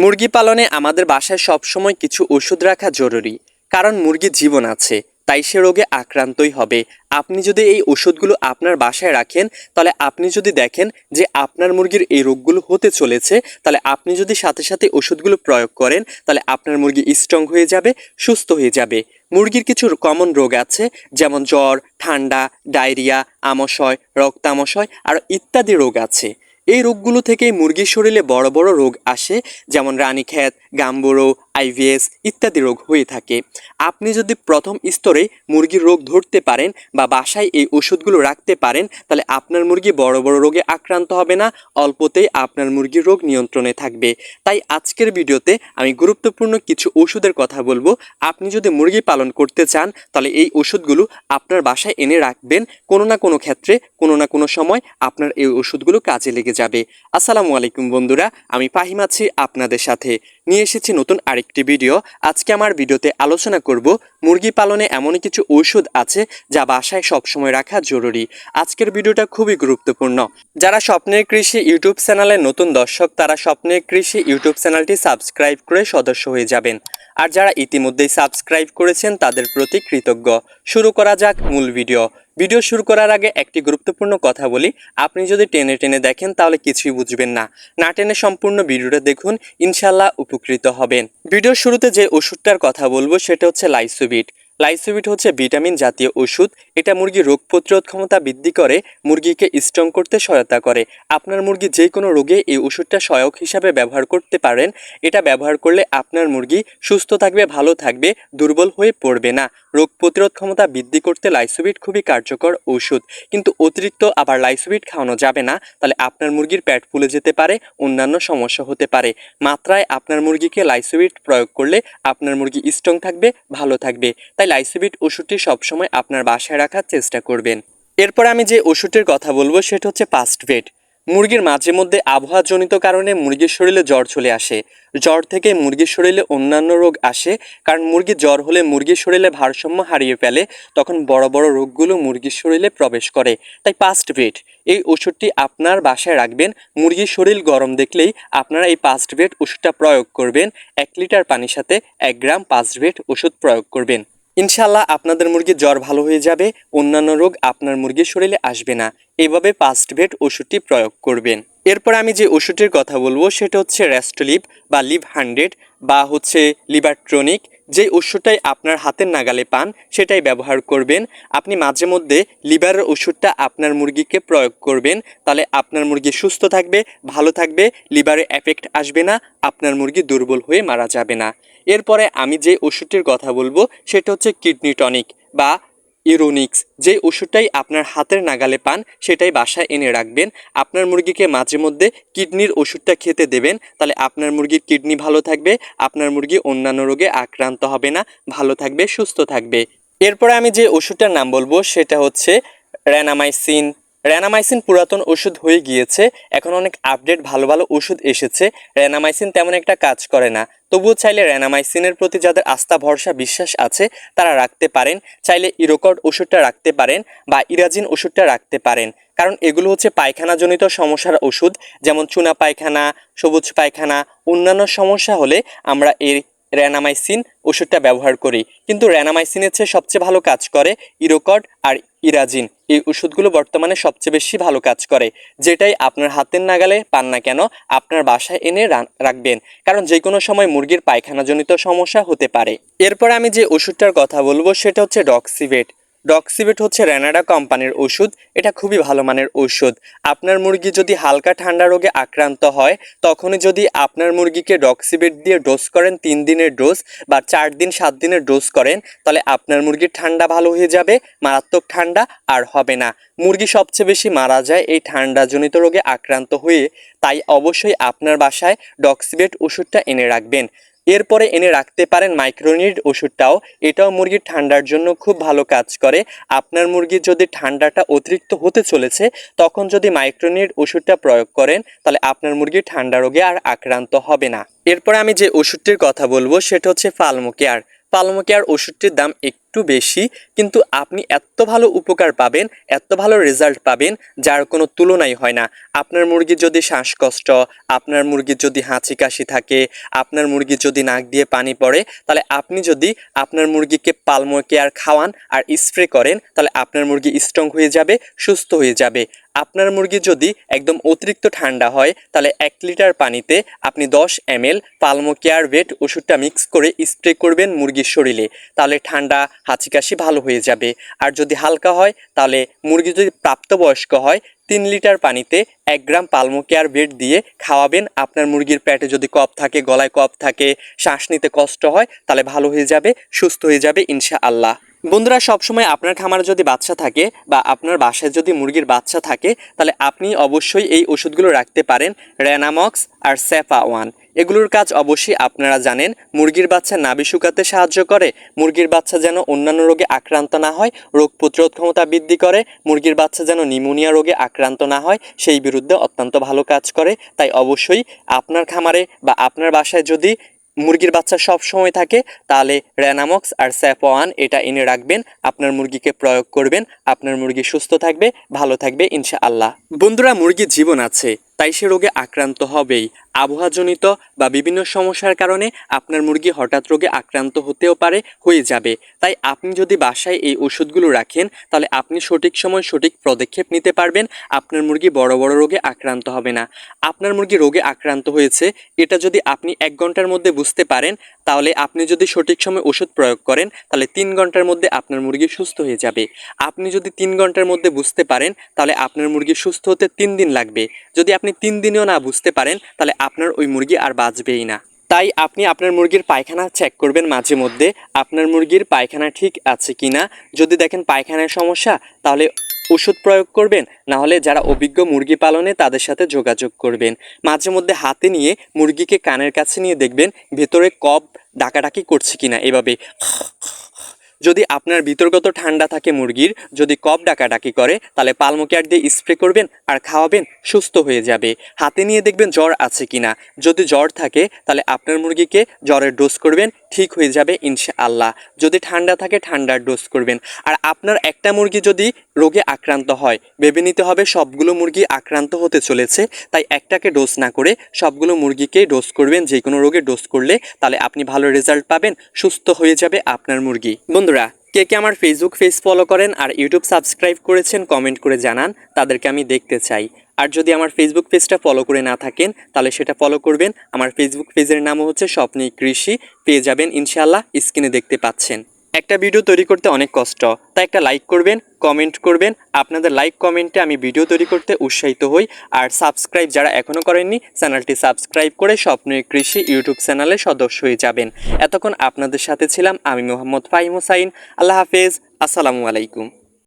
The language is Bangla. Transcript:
মুরগি পালনে আমাদের বাসায় সবসময় কিছু ওষুধ রাখা জরুরি, কারণ মুরগির জীবন আছে, তাই সে রোগে আক্রান্তই হবে। আপনি যদি এই ওষুধগুলো আপনার বাসায় রাখেন, তাহলে আপনি যদি দেখেন যে আপনার মুরগির এই রোগগুলো হতে চলেছে, তাহলে আপনি যদি সাথে সাথে ওষুধগুলো প্রয়োগ করেন, তাহলে আপনার মুরগি স্ট্রং হয়ে যাবে, সুস্থ হয়ে যাবে। মুরগির কিছু কমন রোগ আছে, যেমন জ্বর, ঠান্ডা ডায়রিয়া আমাশয়, রক্তামশয়, আর ইত্যাদি রোগ আছে। এই রোগগুলো থেকেই মুরগির শরীরে বড় বড় রোগ আসে, যেমন রানীক্ষেত গাম্বুরো, আইভিএস ইত্যাদি রোগ হয়ে থাকে। আপনি যদি প্রথম স্তরে মুরগির রোগ ধরতে পারেন বা বাসায় এই ওষুধগুলো রাখতে পারেন, তাহলে আপনার মুরগি বড় বড় রোগে আক্রান্ত হবে না, অল্পতেই আপনার মুরগির রোগ নিয়ন্ত্রণে থাকবে। তাই আজকের ভিডিওতে আমি গুরুত্বপূর্ণ কিছু ওষুধের কথা বলব। আপনি যদি মুরগি পালন করতে চান, তাহলে এই ওষুধগুলো আপনার বাসায় এনে রাখবেন। কোনো না কোনো ক্ষেত্রে, কোনো না কোনো সময় আপনার এই ওষুধগুলো কাজে লেগে যাবে। আসসালামু আলাইকুম বন্ধুরা, আমি ফাহিম আছি আপনাদের সাথে। নিয়ে এসেছি নতুন আরেকটি ভিডিও। আজকে আমার ভিডিওতে আলোচনা করব মুরগি পালনে এমনই কিছু ঔষধ আছে যা বাসায় সবসময় রাখা জরুরি। আজকের ভিডিওটা খুবই গুরুত্বপূর্ণ। যারা স্বপ্নের কৃষি ইউটিউব চ্যানেলের নতুন দর্শক, তারা স্বপ্নের কৃষি ইউটিউব চ্যানেলটি সাবস্ক্রাইব করে সদস্য হয়ে যাবেন। আর যারা ইতিমধ্যেই সাবস্ক্রাইব করেছেন, তাদের প্রতি কৃতজ্ঞ। শুরু করা যাক মূল ভিডিও। ভিডিও শুরু করার আগে একটি গুরুত্বপূর্ণ কথা বলি। আপনি যদি টেনে টেনে দেখেন, তাহলে কিছুই বুঝবেন না। না টেনে সম্পূর্ণ ভিডিওটা দেখুন ইনশাল্লাহ উপকৃত হবেন। ভিডিও শুরুতে যে ওষুধটার কথা বলব, সেটা হচ্ছে লাইসোবিট। লাইসোবিট হচ্ছে ভিটামিন জাতীয় ওষুধ। এটা মুরগির রোগ প্রতিরোধ ক্ষমতা বৃদ্ধি করে, মুরগিকে স্ট্রং করতে সহায়তা করে। আপনার মুরগি যে কোনো রোগে এই ওষুধটা সহায়ক হিসাবে ব্যবহার করতে পারেন। এটা ব্যবহার করলে আপনার মুরগি সুস্থ থাকবে, ভালো থাকবে, দুর্বল হয়ে পড়বে না। রোগ প্রতিরোধ ক্ষমতা বৃদ্ধি করতে লাইসোভিট খুবই কার্যকর ওষুধ। কিন্তু অতিরিক্ত আবার লাইসোবিট খাওয়ানো যাবে না, তাহলে আপনার মুরগির পেট ফুলে যেতে পারে, অন্যান্য সমস্যা হতে পারে। মাত্রায় আপনার মুরগিকে লাইসোবিট প্রয়োগ করলে আপনার মুরগি স্ট্রং থাকবে, ভালো থাকবে। তাই লাইসোবিট ওষুধটি সবসময় আপনার বাসায় রাখার চেষ্টা করবেন। এরপর আমি যে ওষুধটির কথা বলব সেটা হচ্ছে পাস্ট পাস্টভেট। মুরগির মাঝে মধ্যে আবহাওয়াজনিত কারণে মুরগির শরীরে জ্বর চলে আসে। জ্বর থেকে মুরগির শরীরে অন্যান্য রোগ আসে, কারণ মুরগির জ্বর হলে মুরগির শরীরে ভারসাম্য হারিয়ে ফেলে, তখন বড় বড় রোগগুলো মুরগির শরীরে প্রবেশ করে। তাই পাস্ট ভেট এই ওষুধটি আপনার বাসায় রাখবেন। মুরগির শরীর গরম দেখলেই আপনারা এই পাস্ট ভেট ওষুধটা প্রয়োগ করবেন। এক লিটার পানির সাথে এক গ্রাম পাস্ট ভেট ওষুধ প্রয়োগ করবেন। ইনশাল্লাহ আপনাদের মুরগির জ্বর ভালো হয়ে যাবে, অন্যান্য রোগ আপনার মুরগির শরীরে আসবে না। এভাবে পাস্ট ভেট ওষুধটি প্রয়োগ করবেন। এরপর আমি যে ওষুধটির কথা বলব, সেটা হচ্ছে রেস্টোলিভ বা লিভ হান্ড্রেড বা হচ্ছে লিভারট্রনিক যে ওষুধটাই আপনার হাতের নাগালে পান, সেটাই ব্যবহার করবেন। আপনি মাঝে মধ্যে লিভারের ওষুধটা আপনার মুরগিকে প্রয়োগ করবেন, তাহলে আপনার মুরগি সুস্থ থাকবে, ভালো থাকবে, লিভারে এফেক্ট আসবে না, আপনার মুরগি দুর্বল হয়ে মারা যাবে না। এরপরে আমি যে ওষুধটির কথা বলব, সেটা হচ্ছে কিডনি টনিক বা ইরোনিক্স যে ওষুধটাই আপনার হাতের নাগালে পান, সেটাই বাসায় এনে রাখবেন। আপনার মুরগিকে মাঝে মধ্যে কিডনির ওষুধটা খেতে দেবেন, তাহলে আপনার মুরগির কিডনি ভালো থাকবে, আপনার মুরগি অন্যান্য রোগে আক্রান্ত হবে না, ভালো থাকবে, সুস্থ থাকবে। এরপরে আমি যে ওষুধটার নাম বলব, সেটা হচ্ছে র্যানামাইসিন। র্যানামাইসিন পুরাতন ওষুধ হয়ে গিয়েছে, এখন অনেক আপডেট ভালো ভালো ওষুধ এসেছে। র্যানামাইসিন তেমন একটা কাজ করে না। তবুও চাইলে র্যানামাইসিনের প্রতি যাদের আস্থা, ভরসা, বিশ্বাস আছে, তারা রাখতে পারেন। চাইলে ইরোকড ওষুধটা রাখতে পারেন বা ইরাজিন ওষুধটা রাখতে পারেন। কারণ এগুলো হচ্ছে পায়খানাজনিত সমস্যার ওষুধ, যেমন চুনা পায়খানা, সবুজ পায়খানা, অন্যান্য সমস্যা হলে আমরা এই র্যানামাইসিন ওষুধটা ব্যবহার করি। কিন্তু র্যানামাইসিনের চেয়ে সবচেয়ে ভালো কাজ করে ইরোকড আর ইরাজিন। এই ওষুধগুলো বর্তমানে সবচেয়ে বেশি ভালো কাজ করে, যেটাই আপনার হাতের নাগালে পান না কেন, আপনার বাসায় এনে রাখবেন। কারণ যে কোনো সময় মুরগির পায়খানাজনিত সমস্যা হতে পারে। এরপর আমি যে ওষুধটার কথা বলব, সেটা হচ্ছে ডক্সিভেট ডক্সিভেট হচ্ছে র্যানাডা কোম্পানির ওষুধ, এটা খুবই ভালো মানের ওষুধ। আপনার মুরগি যদি হালকা ঠান্ডা রোগে আক্রান্ত হয়, তখনই যদি আপনার মুরগিকে ডক্সিবেট দিয়ে ডোজ করেন, তিন দিনের ডোজ বা চার দিন, সাত দিনের ডোজ করেন, তাহলে আপনার মুরগির ঠান্ডা ভালো হয়ে যাবে, মারাত্মক ঠান্ডা আর হবে না। মুরগি সবচেয়ে বেশি মারা যায় এই ঠান্ডাজনিত রোগে আক্রান্ত হয়ে, তাই অবশ্যই আপনার বাসায় ডক্সিভেট ওষুধটা এনে রাখবেন। এরপরে এনে রাখতে পারেন মাইক্রোনিড ওষুধটাও। এটাও মুরগির ঠান্ডার জন্য খুব ভালো কাজ করে। আপনার মুরগির যদি ঠান্ডাটা অতিরিক্ত হতে চলেছে, তখন যদি মাইক্রোনিড ওষুধটা প্রয়োগ করেন, তাহলে আপনার মুরগি ঠান্ডা রোগে আর আক্রান্ত হবে না। এরপরে আমি যে ওষুধটির কথা বলব, সেটা হচ্ছে ফালমোকেয়ার পালমুকেয়ার ওষুধটির দাম একটু একটু বেশি, কিন্তু আপনি এত ভালো উপকার পাবেন এত ভালো রেজাল্ট পাবেন, যার কোনো তুলনাই হয় না। আপনার মুরগির যদি শ্বাসকষ্ট, আপনার মুরগির যদি হাঁচি কাশি থাকে, আপনার মুরগির যদি নাক দিয়ে পানি পড়ে, তাহলে আপনি যদি আপনার মুরগিকে পালমো কেয়ার খাওয়ান আর স্প্রে করেন, তাহলে আপনার মুরগি স্ট্রং হয়ে যাবে, সুস্থ হয়ে যাবে। আপনার মুরগি যদি একদম অতিরিক্ত ঠান্ডা হয়, তাহলে এক লিটার পানিতে আপনি দশ M L Palmo Care Wet ওষুধটা মিক্স করে স্প্রে করবেন মুরগির শরীরে। তাহলে ঠান্ডা হাঁচি কাশি ভালো হয়ে যাবে। আর যদি হালকা হয়, তাহলে মুরগি যদি প্রাপ্তবয়স্ক হয়, তিন লিটার পানিতে এক গ্রাম পালমো কেয়ার বেড দিয়ে খাওয়াবেন। আপনার মুরগির পেটে যদি কফ থাকে, গলায় কফ থাকে, শ্বাস নিতে কষ্ট হয়, তাহলে ভালো হয়ে যাবে, সুস্থ হয়ে যাবে ইনশা আল্লাহ বন্ধুরা, সবসময় আপনার খামারে যদি বাচ্চা থাকে বা আপনার বাসায় যদি মুরগির বাচ্চা থাকে, তাহলে আপনি অবশ্যই এই ওষুধগুলো রাখতে পারেন র্যানামক্স আর স্যাফা ওয়ান। এগুলোর কাজ অবশ্যই আপনারা জানেন। মুরগির বাচ্চা নাভি শুকাতে সাহায্য করে, মুরগির বাচ্চা যেন অন্যান্য রোগে আক্রান্ত না হয়, রোগ প্রতিরোধ ক্ষমতা বৃদ্ধি করে, মুরগির বাচ্চা যেন নিউমোনিয়া রোগে আক্রান্ত না হয়, সেই বিরুদ্ধে অত্যন্ত ভালো কাজ করে। তাই অবশ্যই আপনার খামারে বা আপনার বাসায় যদি মুরগির বাচ্চা সব সময় থাকে, তাহলে র্যানামক্স আর স্যাপওয়ান এটা এনে রাখবেন। আপনার মুরগিকে প্রয়োগ করবেন, আপনার মুরগি সুস্থ থাকবে, ভালো থাকবে, ইনশাআল্লাহ। বন্ধুরা, মুরগির জীবন আছে। তাই সে রোগে আক্রান্ত হবেই। আবহাওয়াজনিত বা বিভিন্ন সমস্যার কারণে আপনার মুরগি হঠাৎ রোগে আক্রান্ত হতেও পারে, হয়ে যাবে। তাই আপনি যদি বাসায় এই ওষুধগুলো রাখেন, তাহলে আপনি সঠিক সময় সঠিক পদক্ষেপ নিতে পারবেন। আপনার মুরগি বড় বড় রোগে আক্রান্ত হবে না। আপনার মুরগি রোগে আক্রান্ত হয়েছে, এটা যদি আপনি এক ঘণ্টার মধ্যে বুঝতে পারেন, তাহলে আপনি যদি সঠিক সময় ওষুধ প্রয়োগ করেন, তাহলে তিন ঘণ্টার মধ্যে আপনার মুরগি সুস্থ হয়ে যাবে। আপনি যদি তিন ঘণ্টার মধ্যে বুঝতে পারেন, তাহলে আপনার মুরগি সুস্থ হতে তিন দিন লাগবে। যদি আপনি তিন দিনেও না বুঝতে পারেন, তাহলে আপনার ওই মুরগি আর বাঁচবেই না। তাই আপনি আপনার মুরগির পায়খানা চেক করবেন মাঝে মধ্যে, আপনার মুরগির পায়খানা ঠিক আছে কি না যদি দেখেন পায়খানার সমস্যা, তাহলে ওষুধ প্রয়োগ করবেন, না হলে যারা অভিজ্ঞ মুরগি পালনে তাদের সাথে যোগাযোগ করবেন। মাঝে মধ্যে হাতে নিয়ে মুরগিকে কানের কাছে নিয়ে দেখবেন, ভেতরে কব ডাকাডাকি করছে কিনা এভাবে। যদি আপনার ভিতরগত ঠান্ডা থাকে মুরগির, যদি কপ ডাকাডাকি করে, তাহলে পালমোকেয়ার দিয়ে স্প্রে করবেন আর খাওয়াবেন, সুস্থ হয়ে যাবে। হাতে নিয়ে দেখবেন জ্বর আছে কিনা। যদি জ্বর থাকে, তাহলে আপনার মুরগিকে জ্বরের ডোজ করবেন, ঠিক হয়ে যাবে ইনশাআল্লাহ। যদি ঠান্ডা থাকে, ঠান্ডার ডোজ করবেন। আর আপনার একটা মুরগি যদি রোগে আক্রান্ত হয়। ভেবে নিতে হবে সবগুলো মুরগি আক্রান্ত হতে চলেছে, তাই একটাকে ডোজ না করে সবগুলো মুরগিকে ডোজ করবেন, যে কোনো রোগে ডোজ করলে তাহলে আপনি ভালো রেজাল্ট পাবেন, সুস্থ হয়ে যাবে আপনার মুরগি। বন্ধুরা, কে কে আমার ফেসবুক পেজ ফলো করেন আর ইউটিউব সাবস্ক্রাইব করেছেন কমেন্ট করে জানান, তাদেরকে আমি দেখতে চাই। আর যদি আমার ফেসবুক পেজটা ফলো করে না থাকেন, তাহলে সেটা ফলো করবেন। আমার ফেসবুক পেজের নামও হচ্ছে স্বপ্নে কৃষি, পেয়ে যাবেন ইনশাল্লাহ স্ক্রিনে দেখতে পাচ্ছেন। একটা ভিডিও তৈরি করতে অনেক কষ্ট, তাই একটা লাইক করবেন কমেন্ট করবেন। আপনাদের লাইক কমেন্টে আমি ভিডিও তৈরি করতে উৎসাহিত হই। আর সাবস্ক্রাইব যারা এখনও করেননি চ্যানেলটি সাবস্ক্রাইব করে স্বপ্নের কৃষি ইউটিউব চ্যানেলে সদস্য হয়ে যাবেন। এতক্ষণ আপনাদের সাথে ছিলাম আমি মোহাম্মদ ফাহিম হোসাইন। আল্লাহ হাফেজ। আসসালামু আলাইকুম।